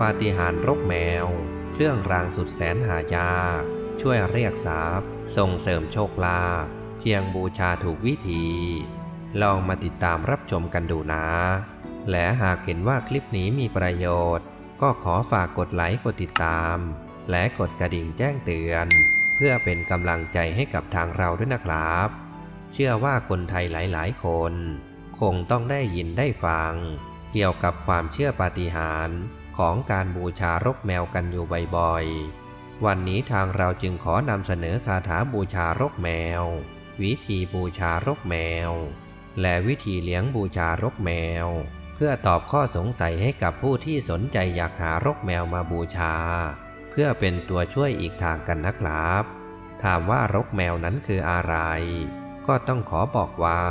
ปาฏิหาริย์รกแมว เครื่องรางสุดแสนหายาก ช่วยเรียกทรัพย์ส่งเสริมโชคลาภเพียงบูชาถูกวิธี ลองมาติดตามรับชมกันดูนะ และหากเห็นว่าคลิปนี้มีประโยชน์ ก็ขอฝากกดไลค์กดติดตาม และกดกระดิ่งแจ้งเตือน เพื่อเป็นกำลังใจให้กับทางเราด้วยนะครับ เชื่อว่าคนไทยหลายๆ คน คงต้องได้ยินได้ฟัง เกี่ยวกับความเชื่อปาฏิหาริย์ ของการบูชารกแมวกันอยู่บ่อยๆ วันนี้ทางเราจึงขอนำเสนอคาถาบูชารกแมว วิธีบูชารกแมว และวิธีเลี้ยงบูชารกแมว เพื่อตอบข้อสงสัยให้กับผู้ที่สนใจอยากหารกแมวมาบูชา เพื่อเป็นตัวช่วยอีกทางกันนะครับ ถามว่ารกแมวนั้นคืออะไร ก็ต้องขอบอกว่า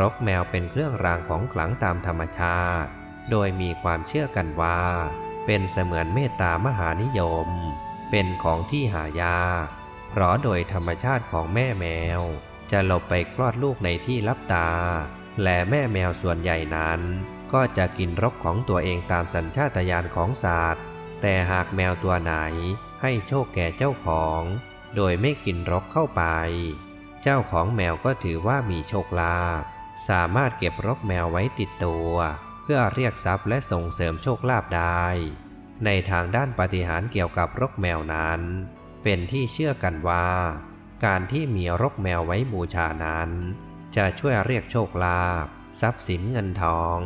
รกแมวเป็นเครื่องรางของขลังตามธรรมชาติ โดยมีความเชื่อกันว่า เป็นเสมือนเมตตามหานิยม เป็นของที่หายาก เพราะโดยธรรมชาติของแม่แมว จะหลบไปคลอดลูกในที่ลับตา และแม่แมวส่วนใหญ่นั้น ก็จะกินรกของตัวเองตามสัญชาตญาณของสัตว์ แต่หากแมวตัวไหนให้โชคแก่เจ้าของ โดยไม่กินรกเข้าไป เจ้าของแมวก็ถือว่ามีโชคลาภสามารถเก็บรกแมวไว้ติดตัว พื่อเรียกทรัพย์และส่งเสริมโชคลาภได้ ในทางด้านปฏิหารเกี่ยวกับรกแมวนั้น เป็นที่เชื่อกันว่า การที่มีรกแมวไว้บูชานั้น จะช่วยเรียกโชคลาภทรัพย์สินเงินทอง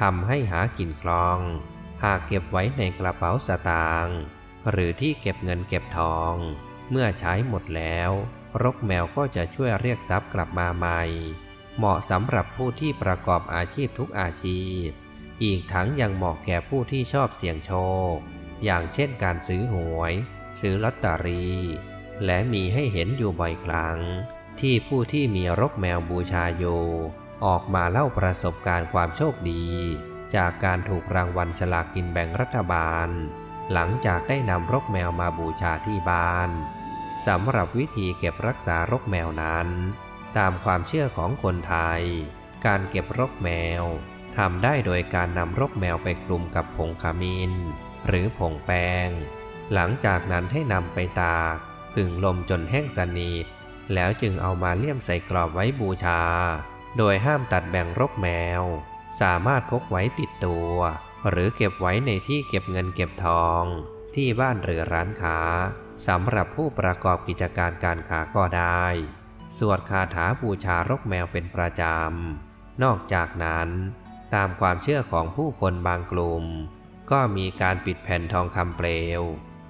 ทำให้หากินคล่อง หากเก็บไว้ในกระเป๋าสตางค์หรือที่เก็บเงินเก็บทอง เมื่อใช้หมดแล้ว รกแมวก็จะช่วยเรียกทรัพย์กลับมาใหม่ เหมาะสำหรับผู้ที่ประกอบอาชีพทุกอาชีพ อีกทั้งยังเหมาะแก่ผู้ที่ชอบเสี่ยงโชค อย่างเช่นการซื้อหวย ซื้อลอตเตอรี่ และมีให้เห็นอยู่บ่อยครั้ง ที่ผู้ที่มีรกแมวบูชาอยู่ออกมาเล่าประสบการณ์ความโชคดี จากการถูกรางวัลสลากกินแบ่งรัฐบาล หลังจากได้นำรกแมวมาบูชาที่บ้านสำหรับวิธีเก็บรักษารกแมวนั้น ตามความเชื่อของคนไทย การเก็บรกแมว ทำได้โดยการนำรกแมวไปคลุมกับผงขมินหรือผงแป้ง หลังจากนั้นให้นำไปตากผึ่งลมจนแห้งสนิทแล้วจึงเอามาเลี่ยมใส่กรอบไว้บูชา โดยห้ามตัดแบ่งรกแมว สามารถพกไว้ติดตัว หรือเก็บไว้ในที่เก็บเงินเก็บทอง ที่บ้านหรือร้านค้าสำหรับผู้ประกอบกิจการการค้าก็ได้ สวดคาถาบูชารกแมวเป็นประจำ นอกจากนั้น ตามความเชื่อของผู้คนบางกลุ่ม ก็มีการปิดแผ่นทองคำเปลว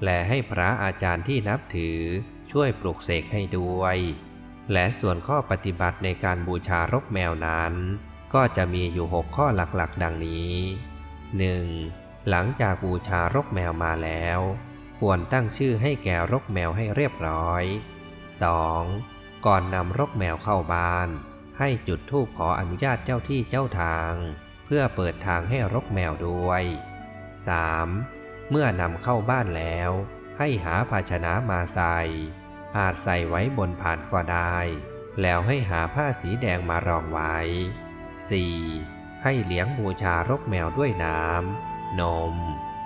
และให้พระอาจารย์ที่นับถือช่วยปลุกเสกให้ด้วย และส่วนข้อปฏิบัติในการบูชารกแมวนั้น ก็จะมีอยู่ 6 ข้อหลักๆ ดังนี้ 1. หลังจากบูชารกแมวมาแล้ว ควรตั้งชื่อให้แก่รกแมวให้เรียบร้อย 2. ก่อนนำรกแมวเข้าบ้าน ให้จุดธูปขออนุญาตเจ้าที่เจ้าทาง พื่อเปิดทางให้รกแมวด้วย 3. เมื่อนำเข้าบ้านแล้ว ให้หาภาชนะมาใส่ อาจใส่ไว้บนผ่านก็ได้ แล้วให้หาผ้าสีแดงมารองไว้ 4. ให้เลี้ยงบูชารกแมวด้วยน้ำ นม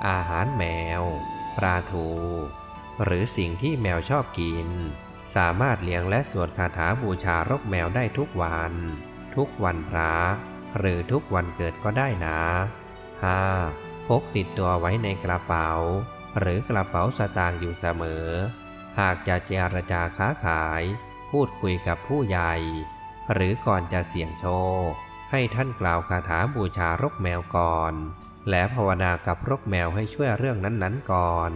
อาหารแมว ปลาทู หรือสิ่งที่แมวชอบกิน สามารถเลี้ยงและสวดคาถาบูชารกแมวได้ทุกวัน ทุกวันพระ หรือทุกวันเกิดก็ได้นะ 5. พกติดตัวไว้ในกระเป๋า หรือกระเป๋าสตางค์อยู่เสมอ หากจะเจรจาค้าขาย พูดคุยกับผู้ใหญ่ หรือก่อนจะเสี่ยงโชค ให้ท่านกล่าวคาถาบูชารกแมวก่อน และภาวนากับรกแมวให้ช่วยเรื่องนั้นๆก่อน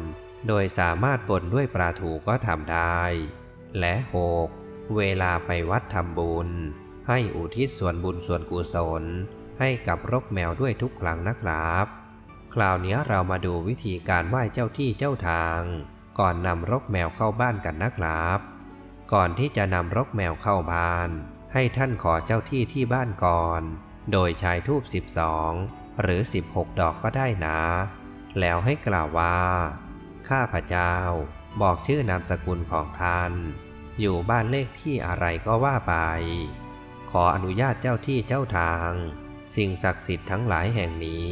โดยสามารถบ่นด้วยปลาถูก็ทำได้ และหกเวลาไปวัดทำบุญ ให้อุทิศส่วนบุญส่วนกุศล ให้กับรกแมวด้วยทุกครั้งนะครับ คราวนี้เรามาดูวิธีการไหว้เจ้าที่เจ้าทาง ก่อนนำรกแมวเข้าบ้านกันนะครับ ก่อนที่จะนำรกแมวเข้าบ้าน ให้ท่านขอเจ้าที่ที่บ้านก่อน โดยใช้ทูบ12 หรือ 16 ดอกก็ได้นะ แล้วให้กล่าวว่า ข้าพเจ้า บอกชื่อนามสกุลของท่านอยู่บ้านเลขที่อะไรก็ว่าไป ขออนุญาตเจ้าที่เจ้าทาง สิ่งศักดิ์สิทธิ์ทั้งหลายแห่งนี้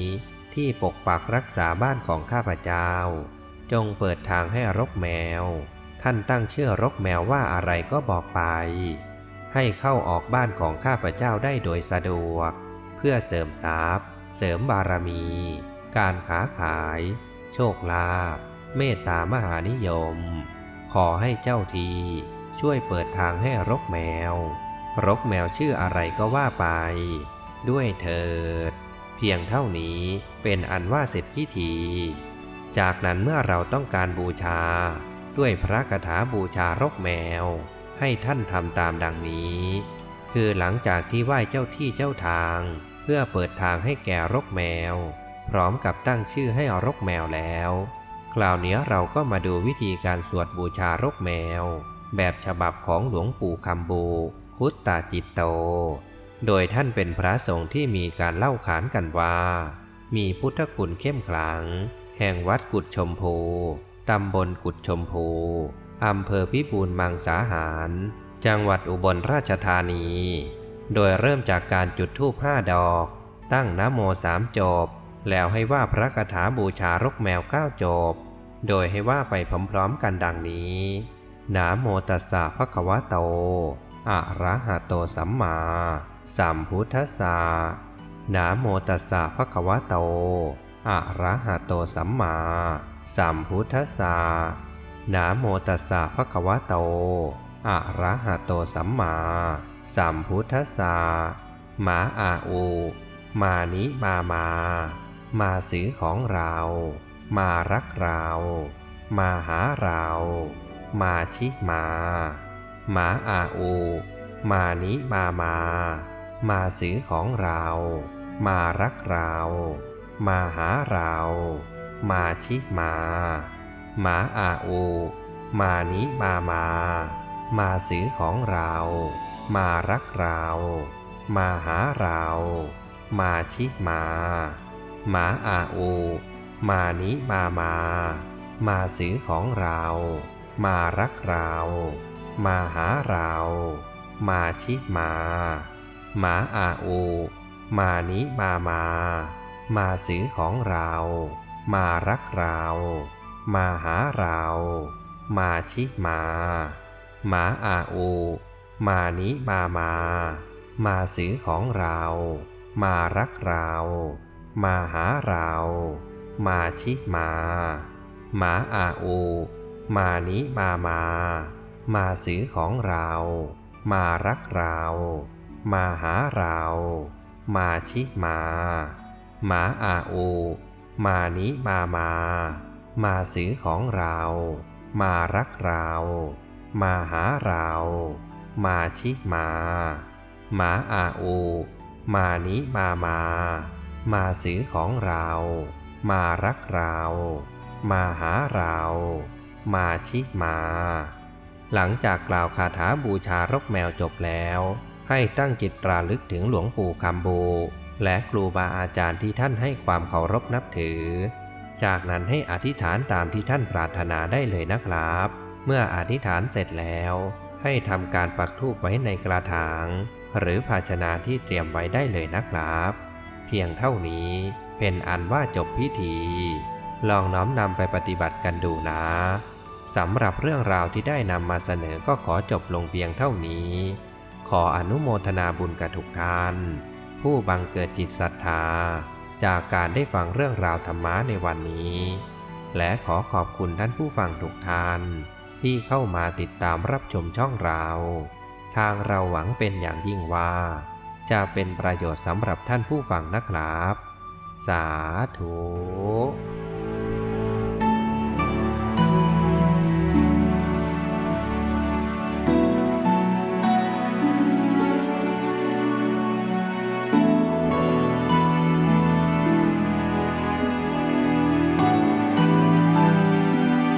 ที่ปกปักรักษาบ้านของข้าพเจ้า จงเปิดทางให้รกแมว ท่านตั้งเชื่อรกแมวว่าอะไรก็บอกไป ให้เข้าออกบ้านของข้าพเจ้าได้โดยสะดวก เพื่อเสริมทรัพย์ เสริมบารมี การค้าขาย โชคลาภเมตตามหานิยม ขอให้เจ้าทีช่วยเปิดทางให้รกแมว รกแมวชื่ออะไรก็ว่าไป ด้วยเถิด เพียงเท่านี้เป็นอันว่าเสร็จพิธี จากนั้นเมื่อเราต้องการบูชา ด้วยพระคาถาบูชารกแมว ให้ท่านทำตามดังนี้ คือหลังจากที่ไหว้เจ้าที่เจ้าทาง เพื่อเปิดทางให้แก่รกแมว พร้อมกับตั้งชื่อให้รกแมวแล้วคราวนี้เราก็มาดูวิธีการสวดบูชารกแมว แบบฉบับของหลวงปู่คำบู คุตตาจิตโต โดยท่านเป็นพระสงฆ์ที่มีการเล่าขานกันว่า มีพุทธคุณเข้มขลัง แห่งวัดกุดชมพู ตำบลกุดชมพู อำเภอพิบูลมังสาหาร จังหวัดอุบลราชธานี โดยเริ่มจากการจุดธูปห้าดอก ตั้งนโมสามจบ แล้วให้ว่าพระคาถาบูชารกแมวเก้าจบ โดยให้ว่าไปพร้อมๆกันดังนี้นะโมตัสสะภะคะวะโต อะระหะโตสัมมาสัมพุทธัสสะนะโมตัสสะภะคะวะโตอะระหะโตสัมมาสัมพุทธัสสะนะโมตัสสะภะคะวะโตอะระหะโตสัมมาสัมพุทธัสสะมาอาอู มานิมามา มาซื้อของเรา มารักเรา มาหาเรา มาชิมา หมาอาอู มานิมามา มาซื้อของเรา มารักเรา มาหาเรา มาชิมา หมาอาอู มานิมามา มาซื้อของเรา มารักเรา มาหาเรา มาชิมา หมาอาอู มานิมามา มาซื้อของเรา มารักเรา มาหาเรา มาชิมา มาอาโอ มานิมามา มาซื้อของเรา มารักเรา มาหาเรา มาชิมา มาอาโอ มานิมามา มาซื้อของเรา มารักเรา มาหาเรา มาชิมา มาอาโอ มานิมามา มาซื้อของเรา มารักเรา มาหาเรา มาชิมา มาอาอูมานิมามา มาซื้อของเรา มารักเรา มาหาเรา มาชิมา มาอาอูมานิมามา มาซื้อของเรา มารักเรา มาหาเรา มาชิมา หลังจากกล่าวคาถาบูชารกแมวจบแล้ว ให้ตั้งจิตตราลึกถึงหลวงปู่คำบู และครูบาอาจารย์ที่ท่านให้ความเคารพนับถือ จากนั้นให้อธิษฐานตามที่ท่านปรารถนาได้เลยนะครับ เมื่ออธิษฐานเสร็จแล้ว ให้ทำการปักธูปไว้ในกระถาง หรือภาชนะที่เตรียมไว้ได้เลยนะครับ เพียงเท่านี้เป็นอันว่าจบพิธี ลองน้อมนำไปปฏิบัติกันดูนะ สำหรับเรื่องราวที่ได้นำมาเสนอก็ขอจบลงเพียงเท่านี้ ขออนุโมทนาบุญกับทุกท่าน ผู้บังเกิดจิตศรัทธา จากการได้ฟังเรื่องราวธรรมะในวันนี้ และขอขอบคุณท่านผู้ฟังทุกท่าน ที่เข้ามาติดตามรับชมช่องเรา ทางเราหวังเป็นอย่างยิ่งว่า จะเป็นประโยชน์สำหรับท่านผู้ฟังนะครับ สาธุ